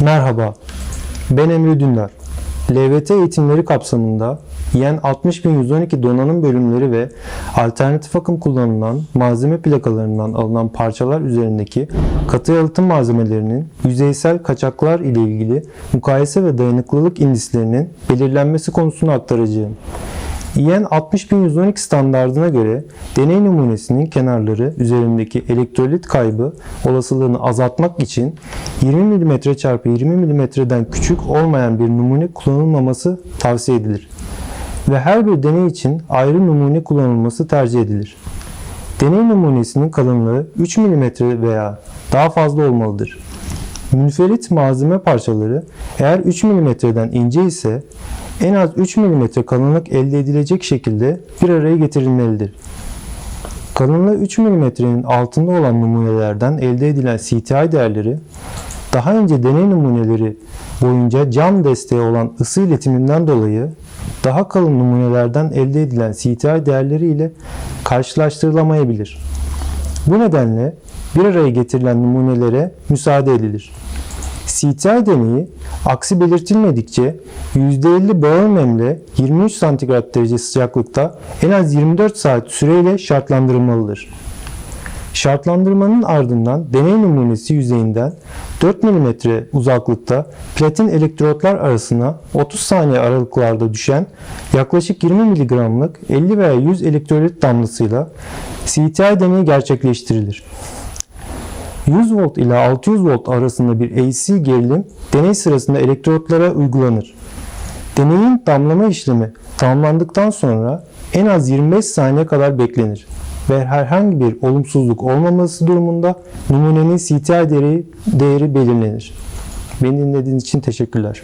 Merhaba, ben Emre Dündar. LVT eğitimleri kapsamında YEN 60112 donanım bölümleri ve alternatif akım kullanılan malzeme plakalarından alınan parçalar üzerindeki katı yalıtım malzemelerinin yüzeysel kaçaklar ile ilgili mukayese ve dayanıklılık indislerinin belirlenmesi konusunu aktaracağım. EN 60112 standardına göre deney numunesinin kenarları üzerindeki elektrolit kaybı olasılığını azaltmak için 20 mm x 20 mm'den küçük olmayan bir numune kullanılmaması tavsiye edilir. Ve her bir deney için ayrı numune kullanılması tercih edilir. Deney numunesinin kalınlığı 3 mm veya daha fazla olmalıdır. Münferit malzeme parçaları eğer 3 mm'den ince ise en az 3 mm kalınlık elde edilecek şekilde bir araya getirilmelidir. Kalınlığı 3 mm'nin altında olan numunelerden elde edilen CTI değerleri daha önce deney numuneleri boyunca cam desteği olan ısı iletiminden dolayı daha kalın numunelerden elde edilen CTI değerleri ile karşılaştırılamayabilir. Bu nedenle bir araya getirilen numunelere müsaade edilir. CTI deneyi aksi belirtilmedikçe %50 bağıl nemle 23 santigrat derece sıcaklıkta en az 24 saat süreyle şartlandırılmalıdır. Şartlandırmanın ardından deney numunesi yüzeyinden 4 mm uzaklıkta platin elektrotlar arasına 30 saniye aralıklarda düşen yaklaşık 20 mg'lık 50 veya 100 elektrolit damlasıyla CTI deneyi gerçekleştirilir. 100 volt ile 600 volt arasında bir AC gerilim deney sırasında elektrotlara uygulanır. Deneyin damlama işlemi tamamlandıktan sonra en az 25 saniye kadar beklenir ve herhangi bir olumsuzluk olmaması durumunda numunenin CTI değeri, değeri belirlenir. Beni dinlediğiniz için teşekkürler.